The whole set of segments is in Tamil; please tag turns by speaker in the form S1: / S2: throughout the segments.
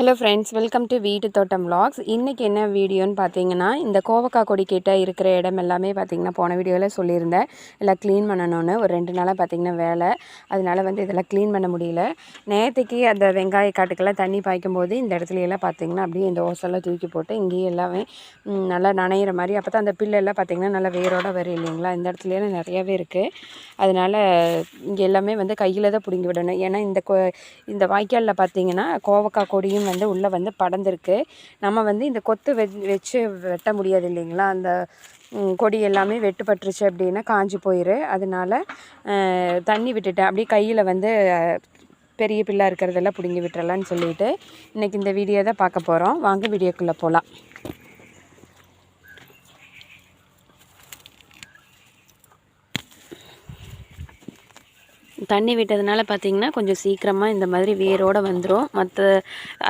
S1: ஹலோ ஃப்ரெண்ட்ஸ் வெல்கம் டு வீட்டு தோட்டம் வ்ளாக்ஸ் இன்றைக்கி என்ன வீடியோன்னு பார்த்தீங்கன்னா இந்த கோவக்காய் கொடி கிட்ட இருக்கிற இடம் எல்லாமே பார்த்தீங்கன்னா போன வீடியோவில் சொல்லியிருந்தேன். எல்லாம் க்ளீன் பண்ணணும்னு. ஒரு ரெண்டு நாளாக பார்த்தீங்கன்னா வேலை. அதனால் வந்து இதெல்லாம் க்ளீன் பண்ண முடியல. நேற்றுக்கு அந்த வெங்காய காட்டுக்கெல்லாம் தண்ணி பாய்க்கும் போது இந்த இடத்துலையெல்லாம் பார்த்தீங்கன்னா அப்படியே இந்த ஓசெல்லாம் தூக்கி போட்டு இங்கேயே எல்லாமே நல்லா நனையிற மாதிரி. அப்போ தான் அந்த பில்லெல்லாம் பார்த்திங்கன்னா நல்லா வேரோட வரும் இல்லைங்களா? இந்த இடத்துலையெல்லாம் நிறையாவே இருக்குது அதனால் இங்கே எல்லாமே வந்து கையில் தான் பிடுங்கி விடணும். ஏன்னா இந்த இந்த வாய்க்காலில் பார்த்தீங்கன்னா கோவக்காய் கொடியும் வந்து உள்ளே வந்து படர்ந்துருக்கு. நம்ம வந்து இந்த கொத்து வெ வச்சு வெட்ட முடியாது இல்லைங்களா? அந்த கொடி எல்லாமே வெட்டுப்பட்டுருச்சு அப்படின்னா காஞ்சி போயிரு. அதனால தண்ணி விட்டுட்டேன். அப்படியே கையில் வந்து பெரிய பிள்ளை இருக்கிறதெல்லாம் பிடுங்கி விட்டுறலான்னு சொல்லிட்டு இன்றைக்கி இந்த வீடியோ தான் பார்க்க போகிறோம் வாங்க வீடியோக்குள்ளே போகலாம் தண்ணி விட்டதுனால பார்த்தீங்கன்னா கொஞ்சம் சீக்கிரமாக இந்த மாதிரி வேரோடு வந்துடும் மற்ற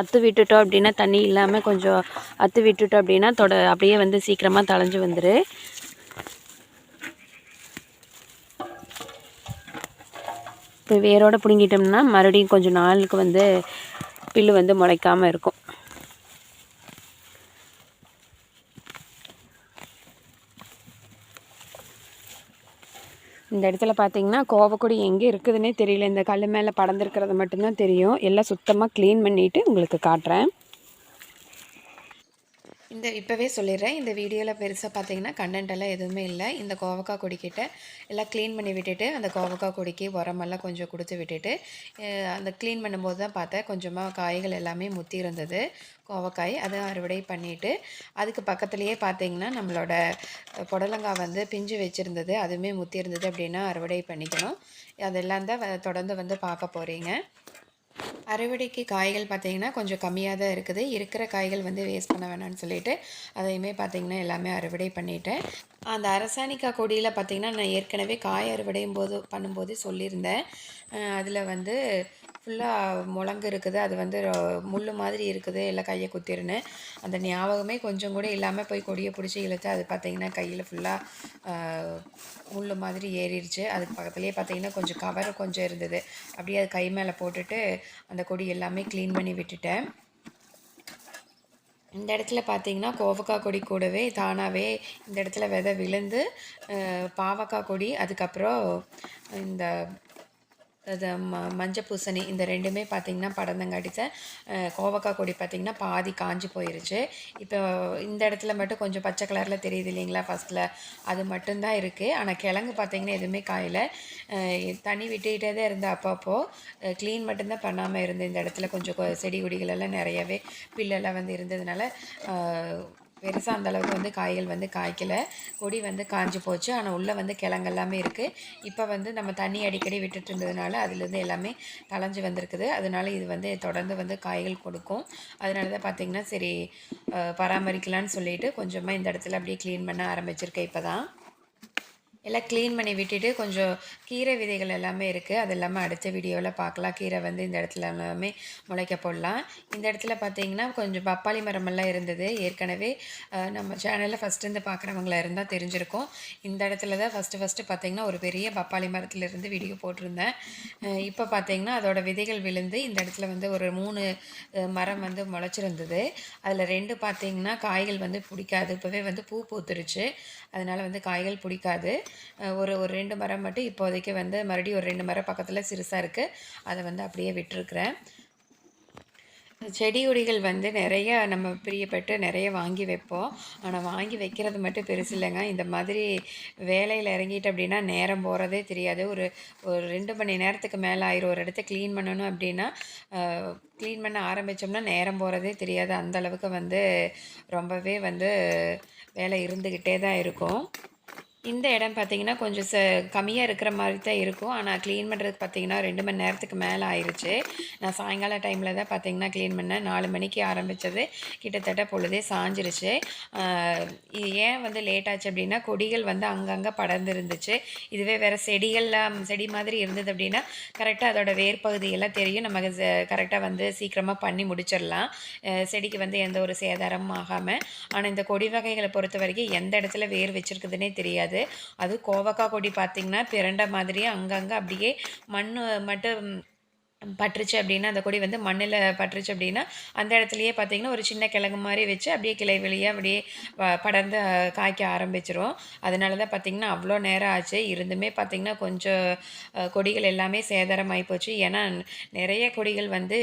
S1: அத்து விட்டுட்டோம் அப்படின்னா தண்ணி இல்லாமல் கொஞ்சம் அத்து விட்டுட்டோம் அப்படின்னா தொட அப்படியே வந்து சீக்கிரமாக தளைஞ்சு வந்துரு. இப்போ வேரோடு பிடுங்கிட்டோம்னா மறுபடியும் கொஞ்சம் நாளுக்கு வந்து பில்லு வந்து முளைக்காமல் இருக்கும். இந்த இடத்துல பார்த்தீங்கன்னா கோவக்குடி எங்கே இருக்குதுன்னே தெரியல. இந்த கல் மேலே படர்ந்துருக்கிறது மட்டும்தான் தெரியும். எல்லாம் சுத்தமாக க்ளீன் பண்ணிவிட்டு உங்களுக்கு காட்டுறேன். இந்த இப்போவே சொல்லிடுறேன். இந்த வீடியோவில் பெருசாக பார்த்தீங்கன்னா கண்டென்ட் எல்லாம் எதுவுமே இல்லை. இந்த கோவக்காய் கொடிக்கிட்ட எல்லாம் க்ளீன் பண்ணி விட்டுட்டு அந்த கோவக்காய் கொடிக்கு உரமெல்லாம் கொஞ்சம் கொடுத்து விட்டுட்டு அந்த க்ளீன் பண்ணும்போது தான் பார்த்தேன் கொஞ்சமாக காய்கள் எல்லாமே முத்தி இருந்தது கோவக்காய். அதை அறுவடை பண்ணிவிட்டு அதுக்கு பக்கத்துலேயே பார்த்தீங்கன்னா நம்மளோட புடலங்காய் வந்து பிஞ்சு வச்சுருந்தது அதுவுமே முத்தி இருந்தது அப்படின்னா அறுவடை பண்ணிக்கணும். அதெல்லாம் தான் வ- தொடர்ந்து வந்து பார்க்க போகிறீங்க அறுவடைக்கு காய்கள் பார்த்தீங்கன்னா கொஞ்சம் கம்மியாக தான் இருக்குது. இருக்கிற காய்கள் வந்து வேஸ்ட் பண்ண வேணாம்னு சொல்லிட்டு அதையுமே பார்த்தீங்கன்னா எல்லாமே அறுவடை பண்ணிட்டேன். அந்த அரசாணிக்காய் கொடியில் பார்த்தீங்கன்னா நான் ஏற்கனவே காய் அறுவடையும் போது பண்ணும்போது சொல்லியிருந்தேன். அதில் வந்து ஃபுல்லாக முழங்கு இருக்குது. அது வந்து முள் மாதிரி இருக்குது. எல்லாம் கையை குத்திருன்னு. அந்த ஞாபகமே கொஞ்சம் கூட இல்லாமல் போய் கொடியை பிடிச்சி இழுத்து அது பார்த்தீங்கன்னா கையில் ஃபுல்லாக முள் மாதிரி ஏறிடுச்சு. அதுக்கு பக்கத்துலேயே பார்த்தீங்கன்னா கொஞ்சம் கவர் கொஞ்சம் இருந்தது. அப்படியே அது கை மேலே போட்டுட்டு அந்த கொடி எல்லாமே க்ளீன் பண்ணி விட்டுட்டேன். இந்த இடத்துல பார்த்தீங்கன்னா கோவக்காய் கொடி கூடவே தானாகவே இந்த இடத்துல விதை விழுந்து பாவக்காய் கொடி அதுக்கப்புறம் இந்த ம மஞ்சள் பூசணி இந்த ரெண்டுமே பார்த்திங்கன்னா படர்ந்தங்காட்டி கோவக்காய் கொடி பார்த்திங்கன்னா பாதி காஞ்சி போயிருச்சு. இப்போ இந்த இடத்துல மட்டும் கொஞ்சம் பச்சை கலரில் தெரியுது இல்லைங்களா ஃபஸ்ட்டில் அது மட்டும்தான் இருக்குது ஆனால் கிழங்கு பார்த்திங்கன்னா எதுவுமே காயல. தண்ணி விட்டுக்கிட்டே தான் இருந்தேன் அப்பப்போ. க்ளீன் மட்டும்தான் பண்ணாமல் இருந்தேன். இந்த இடத்துல கொஞ்சம் கொ- செடி கொடிகளெல்லாம் நிறையவே பில்லெல்லாம் வந்து இருந்ததுனால பெருசாக அந்த அளவுக்கு வந்து காய்கள் வந்து காய்க்கல. கொடி வந்து காஞ்சி போச்சு. ஆனால் உள்ளே வந்து கிழங்கு எல்லாமே இருக்குது இப்போ வந்து நம்ம தண்ணி அடிக்கடி விட்டுட்டு இருந்ததுனால அதுலேருந்து எல்லாமே தளைஞ்சு வந்திருக்குது. அதனால இது வந்து தொடர்ந்து வந்து காய்கள் கொடுக்கும். அதனால தான் பார்த்திங்கன்னா சரி பராமரிக்கலான்னு சொல்லிட்டு கொஞ்சமாக இந்த இடத்துல அப்படியே க்ளீன் பண்ண ஆரம்பிச்சிருக்கேன் இப்போ தான் எல்லாம் க்ளீன் பண்ணி விட்டுட்டு கொஞ்சம் கீரை விதைகள் எல்லாமே இருக்குது அது எல்லாமே அடுத்த வீடியோவில் பார்க்கலாம். கீரை வந்து இந்த இடத்துல எல்லாமே முளைக்க போடலாம். இந்த இடத்துல பார்த்தீங்கன்னா கொஞ்சம் பப்பாளி மரமெல்லாம் இருந்தது. ஏற்கனவே நம்ம சேனலில் ஃபஸ்ட்டு இருந்து பார்க்குறவங்களா இருந்தால் தெரிஞ்சிருக்கும். இந்த இடத்துல தான் ஃபஸ்ட்டு ஃபஸ்ட்டு பார்த்திங்கன்னா ஒரு பெரிய பப்பாளி மரத்துலேருந்து வீடியோ போட்டிருந்தேன். இப்போ பார்த்தீங்கன்னா அதோட விதைகள் விழுந்து இந்த இடத்துல வந்து ஒரு மூணு மரம் வந்து முளைச்சிருந்தது. அதில் ரெண்டு பார்த்திங்கன்னா காய்கள் வந்து பிடிக்காது. இப்போவே வந்து பூ பூத்துருச்சு. அதனால் வந்து காய்கள் பிடிக்காது. ஒரு ஒரு ரெண்டு மரம் மட்டும் இப்போதைக்கு வந்து மறுபடியும் ஒரு ரெண்டு மரம் பக்கத்தில் சிறுசாக இருக்குது அதை வந்து அப்படியே விட்டுருக்குறேன். செடி கொடிகள் வந்து நிறைய நம்ம பிரியப்பட்டு நிறைய வாங்கி வைப்போம். ஆனால் வாங்கி வைக்கிறது மட்டும் பெருசு இல்லைங்க. இந்த மாதிரி வேலையில் இறங்கிட்டு அப்படின்னா நேரம் போகிறதே தெரியாது. ஒரு ஒரு ரெண்டு மணி நேரத்துக்கு மேலே ஆயிரும். ஒரு இடத்த க்ளீன் பண்ணணும் அப்படின்னா க்ளீன் பண்ண ஆரம்பித்தோம்னா நேரம் போகிறதே தெரியாது. அந்த அளவுக்கு வந்து ரொம்பவே வந்து வேலை இருந்துக்கிட்டே தான் இருக்கும். இந்த இடம் பார்த்திங்கன்னா கொஞ்சம் ச கம்மியாக இருக்கிற மாதிரி தான் இருக்கும். ஆனால் க்ளீன் பண்ணுறதுக்கு பார்த்தீங்கன்னா ரெண்டு மணி நேரத்துக்கு மேலே ஆயிடுச்சு நான் சாயங்கால டைமில் தான் பார்த்தீங்கன்னா க்ளீன் பண்ணேன். நாலு மணிக்கு ஆரம்பித்தது கிட்டத்தட்ட பொழுதே சாஞ்சிருச்சு. இது ஏன் வந்து லேட் ஆச்சு அப்படின்னா கொடிகள் வந்து அங்கங்கே படர்ந்து இருந்துச்சு இதுவே வேறு செடிகள்லாம் செடி மாதிரி இருந்தது அப்படின்னா கரெக்டாக அதோடய வேர் பகுதியெல்லாம் தெரியும். நமக்கு கரெக்டாக வந்து சீக்கிரமாக பண்ணி முடிச்சிடலாம். செடிக்கு வந்து எந்த ஒரு சேதாரமும் ஆகாமல் ஆனால் இந்த கொடி வகைகளை பொறுத்த வரைக்கும் எந்த இடத்துல வேர் வச்சிருக்குதுன்னே தெரியாது. அது கோவக்காய் கொடி பார்த்திங்கன்னா பிரண்டை மாதிரியே அங்கங்கே அப்படியே மண் மட்டும் பட்டுருச்சு அப்படின்னா அந்த கொடி வந்து மண்ணில் பட்டுருச்சு அப்படின்னா அந்த இடத்துலையே பார்த்தீங்கன்னா ஒரு சின்ன கிழங்கு மாதிரி வச்சு அப்படியே கிளை வெளியே அப்படியே படர்ந்து காய்க்க ஆரம்பிச்சிரும். அதனால தான் பார்த்திங்கன்னா அவ்வளோ நேரம் ஆச்சு. இருந்துமே பார்த்திங்கன்னா கொஞ்சம் கொடிகள் எல்லாமே சேதாரமாகி போச்சு. ஏன்னா நிறைய கொடிகள் வந்து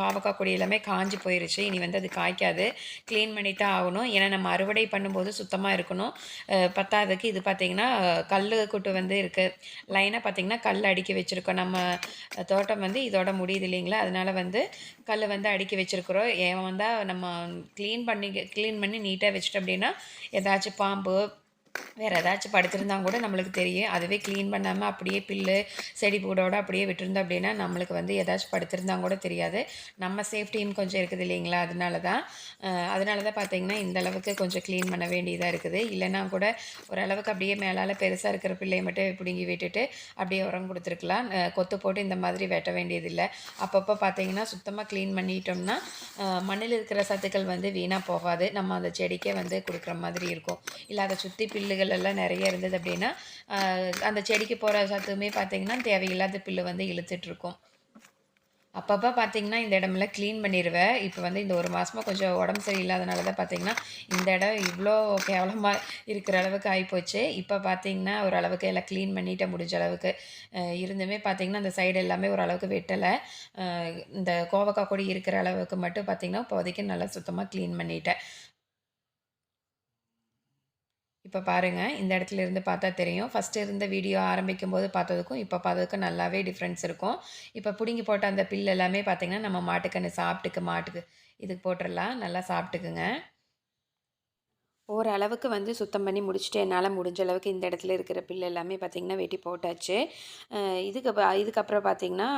S1: பாவக்காய் கொடி எல்லாமே காஞ்சி போயிருச்சு. இனி வந்து அது காய்க்காது. க்ளீன் பண்ணி தான் ஆகணும். ஏன்னா நம்ம அறுவடை பண்ணும்போது சுத்தமாக இருக்கணும். அஹ், பத்தாததுக்கு இது பார்த்திங்கன்னா கல் கூட்டு வந்து இருக்குது லைனாக பார்த்திங்கன்னா கல் அடுக்கி வச்சுருக்கோம். நம்ம தோட்டம் வந்து இதோட முடியுது இல்லைங்களா? அதனால் வந்து கல் வந்து அடுக்கி வச்சுருக்குறோம். ஏன் வந்தால் நம்ம க்ளீன் பண்ணி க்ளீன் பண்ணி நீட்டாக வச்சுட்டோம் அப்படின்னா ஏதாச்சும் பாம்பு வேறு ஏதாச்சும் படுத்திருந்தா கூட நம்மளுக்கு தெரியும். அதுவே க்ளீன் பண்ணாமல் அப்படியே பில்லு செடி பூடோட அப்படியே விட்டுருந்தோம் அப்படின்னா நம்மளுக்கு வந்து ஏதாச்சும் படுத்திருந்தா கூட தெரியாது. நம்ம சேஃப்டின்னு கொஞ்சம் இருக்குது இல்லைங்களா? அதனால தான் அதனால தான் பார்த்தீங்கன்னா இந்த அளவுக்கு கொஞ்சம் க்ளீன் பண்ண வேண்டியதாக இருக்குது. இல்லைன்னா கூட ஓரளவுக்கு அப்படியே மேலால் பெருசாக இருக்கிற பிள்ளையை மட்டும் பிடுங்கி விட்டுட்டு அப்படியே உரம் கொடுத்துருக்கலாம். கொத்து போட்டு இந்த மாதிரி வெட்ட வேண்டியதில்லை. அப்பப்போ பார்த்தீங்கன்னா சுத்தமாக க்ளீன் பண்ணிட்டோம்னா மண்ணில் இருக்கிற சத்துக்கள் வந்து வீணாக போகாது. நம்ம அந்த செடிக்கே வந்து கொடுக்குற மாதிரி இருக்கும். இல்லை அதை சுற்றி பில்லுகள் எல்லாம் நிறைய இருந்தது அப்படின்னா அந்த செடிக்கு போகிற சத்துமே பார்த்திங்கன்னா தேவையில்லாத பில்லு வந்து இழுத்துட்ருக்கும். அப்பப்போ பார்த்தீங்கன்னா இந்த இடமெல்லாம் க்ளீன் பண்ணிடுவேன் இப்போ வந்து இந்த ஒரு மாதமாக கொஞ்சம் உடம்பு சரியில்லாதனால தான் பார்த்தீங்கன்னா இந்த இடம் இவ்வளோ கேவலமாக இருக்கிற அளவுக்கு ஆகிப்போச்சு இப்போ பார்த்தீங்கன்னா ஓரளவுக்கு எல்லாம் க்ளீன் பண்ணிட்ட முடிஞ்ச அளவுக்கு இருந்துமே பார்த்தீங்கன்னா அந்த சைடு எல்லாமே ஓரளவுக்கு வெட்டலை. இந்த கோவக்காய் கொடி இருக்கிற அளவுக்கு மட்டும் பார்த்தீங்கன்னா இப்போதைக்கு நல்லா சுத்தமாக க்ளீன் பண்ணிட்டேன். இப்போ பாருங்கள் இந்த இடத்துல இருந்து பார்த்தா தெரியும். ஃபஸ்ட்டு இருந்த வீடியோ ஆரம்பிக்கும் போது பார்த்ததுக்கும் இப்போ பார்த்ததுக்கும் நல்லாவே டிஃப்ரென்ஸ் இருக்கும். இப்போ பிடுங்கி போட்ட அந்த பில் எல்லாமே பார்த்திங்கன்னா நம்ம மாட்டுக்கன்று சாப்பிட்டுக்கு மாட்டுக்கு இதுக்கு போட்டுடலாம் நல்லா சாப்பிட்டுக்குங்க. ஓரளவுக்கு வந்து சுத்தம் பண்ணி முடிச்சுட்டு என்னால் முடிஞ்ச அளவுக்கு இந்த இடத்துல இருக்கிற பில் எல்லாமே பார்த்திங்கன்னா வெட்டி போட்டாச்சு. இதுக்கு இதுக்கப்புறம் பார்த்திங்கன்னா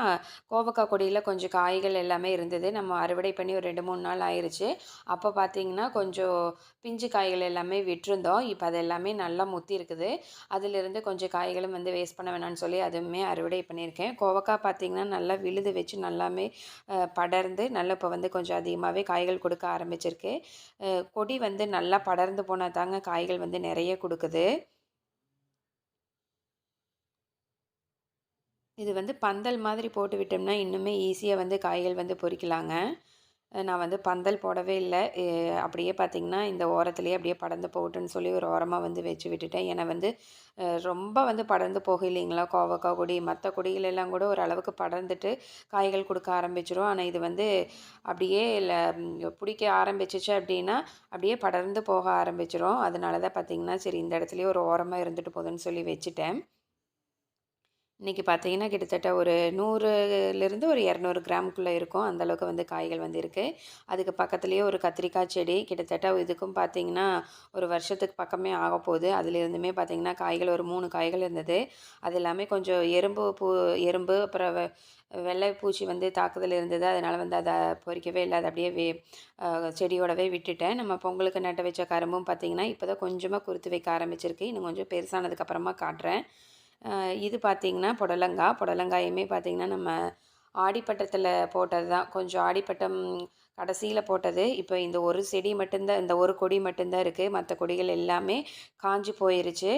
S1: கோவக்காய் கொடியில் கொஞ்சம் காய்கள் எல்லாமே இருந்தது. நம்ம அறுவடை பண்ணி ஒரு ரெண்டு மூணு நாள் ஆயிடுச்சு அப்போ பார்த்திங்கன்னா கொஞ்சம் பிஞ்சு காய்கள் எல்லாமே விட்டுருந்தோம். இப்போ அது எல்லாமே நல்லா முத்தி இருக்குது. அதிலிருந்து கொஞ்சம் காய்களும் வந்து வேஸ்ட் பண்ண வேணாம்னு சொல்லி அதுவுமே அறுவடை பண்ணியிருக்கேன். கோவக்காய் பார்த்திங்கன்னா நல்லா விழுது வச்சு நல்லாமே படர்ந்து நல்லா இப்போ வந்து கொஞ்சம் அதிகமாகவே காய்கள் கொடுக்க ஆரம்பிச்சிருக்கு. கொடி வந்து நல்லா படர்ந்து போனால் தாங்க காய்கள் வந்து நிறைய கொடுக்குது. இது வந்து பந்தல் மாதிரி போட்டு விட்டோம்னா இன்னுமே ஈஸியாக வந்து காய்கள் வந்து பொறிக்கலாங்க. நான் வந்து பந்தல் போடவே இல்லை. அப்படியே பார்த்திங்கன்னா இந்த ஓரத்துலேயே அப்படியே படர்ந்து போகட்டுன்னு சொல்லி ஒரு ஓரமாக வந்து வச்சு விட்டுட்டேன். ஏன்னா வந்து ரொம்ப வந்து படர்ந்து போக இல்லைங்களா கோவக்காய் கொடி மற்ற கொடிகள் எல்லாம் கூட ஒரு அளவுக்கு படர்ந்துட்டு காய்கள் கொடுக்க ஆரம்பிச்சிடும் ஆனால் இது வந்து அப்படியே இல்லை பிடிக்க ஆரம்பிச்சிச்சு அப்படின்னா அப்படியே படர்ந்து போக ஆரம்பிச்சிடும் அதனால தான் பார்த்திங்கன்னா சரி இந்த இடத்துலையே ஒரு ஓரமாக இருந்துட்டு போகுதுன்னு சொல்லி வச்சுட்டேன். இன்றைக்கி பார்த்தீங்கன்னா கிட்டத்தட்ட ஒரு நூறுலேருந்து ஒரு இரநூறு கிராமுக்குள்ளே இருக்கும். அந்தளவுக்கு வந்து காய்கள் வந்து இருக்குது அதுக்கு பக்கத்துலேயே ஒரு கத்திரிக்காய் செடி கிட்டத்தட்ட இதுக்கும் பார்த்தீங்கன்னா ஒரு வருஷத்துக்கு பக்கமே ஆக போகுது. அதுலேருந்துமே பார்த்தீங்கன்னா காய்கள் ஒரு மூணு காய்கள் இருந்தது. அது எல்லாமே கொஞ்சம் எறும்பு பூ எறும்பு அப்புறம் வெ- வெள்ளை பூச்சி வந்து தாக்குதல் இருந்தது. அதனால் வந்து அதை பொறிக்கவே இல்லை. அதை அப்படியே வே செடியோடவே விட்டுட்டேன். நம்ம பொங்கலுக்கு நட்ட வச்ச கரும்பும் பார்த்தீங்கன்னா இப்போ தான் கொஞ்சமாக குறுத்து வைக்க ஆரம்பிச்சிருக்கு. இன்னும் கொஞ்சம் பெருசானதுக்கப்புறமா காட்டுறேன். இது பார்த்திங்கன்னா புடலங்காய் புடலங்காயுமே பார்த்திங்கன்னா நம்ம ஆடிப்பட்டத்தில் போட்டது தான் கொஞ்சம் ஆடிப்பட்டம் கடைசியில் போட்டது. இப்போ இந்த ஒரு செடி மட்டும்தான் இந்த ஒரு கொடி மட்டும்தான் இருக்குது மற்ற கொடிகள் எல்லாமே காஞ்சு போயிருச்சு.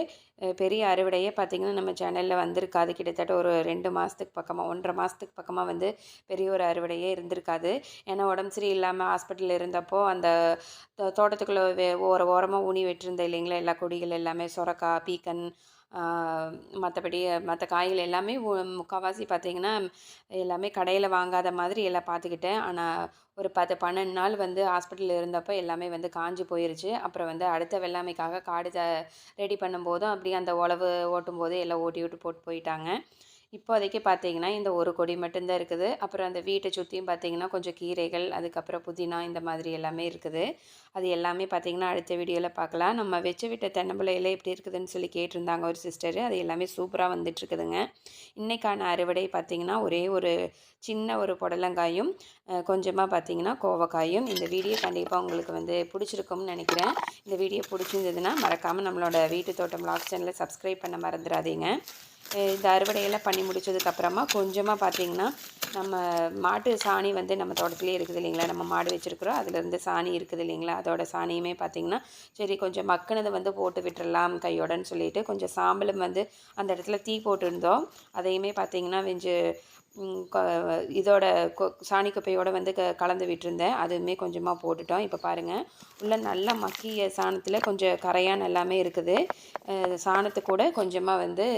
S1: பெரிய அறுவடையே பார்த்திங்கன்னா நம்ம சேனலில் வந்திருக்காது. கிட்டத்தட்ட ஒரு ரெண்டு மாதத்துக்கு பக்கமாக ஒன்றரை மாதத்துக்கு பக்கமாக வந்து பெரிய ஒரு அறுவடையே இருந்திருக்காது. ஏன்னா உடம்பு சரி இல்லாமல் ஹாஸ்பிட்டலில் இருந்தப்போ அந்த தோ- தோட்டத்துக்குள்ளே ஓர ஓரமாக ஊனி வெட்டிருந்தேன் இல்லைங்களா? எல்லா கொடிகள் எல்லாமே சொரக்காய் பீக்கன் மற்றபடி மற்ற காய்கள் எல்லாமே முக்கால்வாசி பார்த்திங்கன்னா எல்லாமே கடையில் வாங்காத மாதிரி எல்லாம் பார்த்துக்கிட்டேன் ஆனால் ஒரு பத்து பன்னெண்டு நாள் வந்து ஹாஸ்பிட்டலில் இருந்தப்போ எல்லாமே வந்து காஞ்சி போயிருச்சு. அப்புறம் வந்து அடுத்த வெள்ளாமைக்காக காடு ரெடி பண்ணும்போதும் அப்படியே அந்த உழவு ஓட்டும் போது எல்லாம் ஓட்டி விட்டு போட்டு போயிட்டாங்க. இப்போதைக்கு பார்த்தீங்கன்னா இந்த ஒரு கொடி மட்டும்தான் இருக்குது. அப்புறம் அந்த வீட்டை சுற்றியும் பார்த்தீங்கன்னா கொஞ்சம் கீரைகள் அதுக்கப்புறம் புதினா இந்த மாதிரி எல்லாமே இருக்குது. அது எல்லாமே பார்த்தீங்கன்னா அடுத்த வீடியோவில் பார்க்கலாம். நம்ம வச்சு விட்ட தென்னம்பிள்ளையில எப்படி இருக்குதுன்னு சொல்லி கேட்டிருந்தாங்க ஒரு சிஸ்டர். அது எல்லாமே சூப்பராக வந்துட்டுருக்குதுங்க. இன்றைக்கான அறுவடை பார்த்தீங்கன்னா ஒரே ஒரு சின்ன ஒரு புடலங்காயும் கொஞ்சமாக பார்த்தீங்கன்னா கோவக்காயும். இந்த வீடியோ கண்டிப்பாக உங்களுக்கு வந்து பிடிச்சிருக்கும்னு நினைக்கிறேன். இந்த வீடியோ பிடிச்சிருந்ததுன்னா மறக்காமல் நம்மளோட வீட்டு தோட்டம் லாக் சேனலை சப்ஸ்கிரைப் பண்ண மறந்துடாதீங்க. இந்த அறுவடையெல்லாம் பண்ணி முடிச்சதுக்கப்புறமா கொஞ்சமாக பார்த்தீங்கன்னா நம்ம மாட்டு சாணி வந்து நம்ம தோட்டத்துலேயே இருக்குது இல்லைங்களா? நம்ம மாடு வச்சுருக்குறோம். அதுலேருந்து சாணி இருக்குது இல்லைங்களா? அதோட சாணியுமே பார்த்தீங்கன்னா சரி கொஞ்சம் மக்கினதை வந்து போட்டு விட்டுறலாம் கையோடன்னு சொல்லிட்டு கொஞ்சம் சாம்பலும் வந்து அந்த இடத்துல தீ போட்டிருந்தோம். அதையுமே பார்த்தீங்கன்னா வெஞ்சு இதோட கொ சாணி குப்பையோடு வந்து க கலந்து விட்டுருந்தேன். அதுவுமே கொஞ்சமாக போட்டுட்டோம். இப்போ பாருங்கள் உள்ள நல்லா மக்கிய சாணத்தில் கொஞ்சம் கரையான் எல்லாமே இருக்குது. சாணத்து கூட கொஞ்சமாக வந்து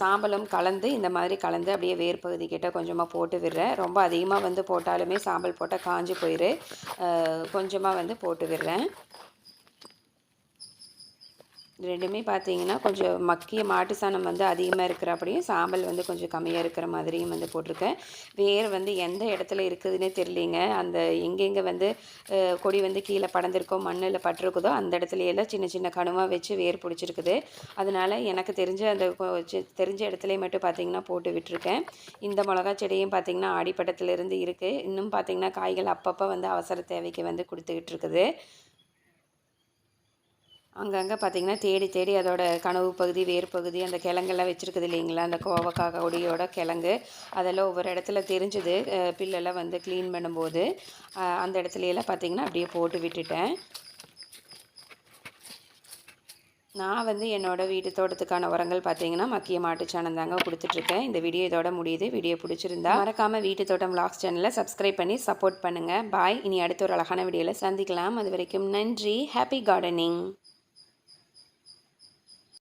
S1: சாம்பலும் கலந்து இந்த மாதிரி கலந்து அப்படியே வேர் பகுதி கிட்ட கொஞ்சமாக போட்டு விடுறேன். ரொம்ப அதிகமாக வந்து போட்டாலுமே சாம்பல் போட்டால் காஞ்சி போயிடு கொஞ்சமாக வந்து போட்டு விடுறேன். ரெண்டுமே பார்த்தீங்கன்னா கொஞ்சம் மக்கிய மாட்டு சாணம் வந்து அதிகமாக இருக்கிற அப்படியும் சாம்பல் வந்து கொஞ்சம் கம்மியாக இருக்கிற மாதிரியும் வந்து போட்டிருக்கேன். வேர் வந்து எந்த இடத்துல இருக்குதுன்னே தெரியலிங்க. அந்த எங்கெங்கே வந்து கொடி வந்து கீழே படந்திருக்கோ மண்ணில் பட்டிருக்குதோ அந்த இடத்துல எல்லாம் சின்ன சின்ன கணுவாக வச்சு வேர் பிடிச்சிருக்குது. அதனால எனக்கு தெரிஞ்ச அந்த தெரிஞ்ச இடத்துல மட்டும் பார்த்தீங்கன்னா போட்டு விட்டுருக்கேன். இந்த மிளகா செடியும் பார்த்தீங்கன்னா ஆடிப்பட்டத்திலிருந்து இருக்குது இன்னும் பார்த்தீங்கன்னா காய்கள் அப்பப்போ வந்து அவசர தேவைக்கு வந்து கொடுத்துக்கிட்டு இருக்குது. அங்கங்கே பார்த்தீங்கன்னா தேடி தேடி அதோட கனவு பகுதி வேர் பகுதி அந்த கிழங்கெல்லாம் வச்சுருக்குது இல்லைங்களா? அந்த கோவக்காக கொடியோட கிழங்கு. அதெல்லாம் ஒவ்வொரு இடத்துல தெரிஞ்சுது. பில்லெல்லாம் வந்து க்ளீன் பண்ணும்போது அந்த இடத்துலையெல்லாம் பார்த்தீங்கன்னா அப்படியே போட்டு விட்டுட்டேன். நான் வந்து என்னோடய வீட்டு தோட்டத்துக்கான உரங்கள் பார்த்தீங்கன்னா மக்கிய மாட்டுச்சாணம் தாங்க கொடுத்துட்ருக்கேன். இந்த வீடியோ இதோட முடியுது. வீடியோ பிடிச்சிருந்தா மறக்காமல் வீட்டு தோட்டம் vlogs சேனலை சப்ஸ்கிரைப் பண்ணி சப்போர்ட் பண்ணுங்கள் பாய் இனி அடுத்த ஒரு அழகான வீடியோவில் சந்திக்கலாம். அது வரைக்கும் நன்றி. Happy gardening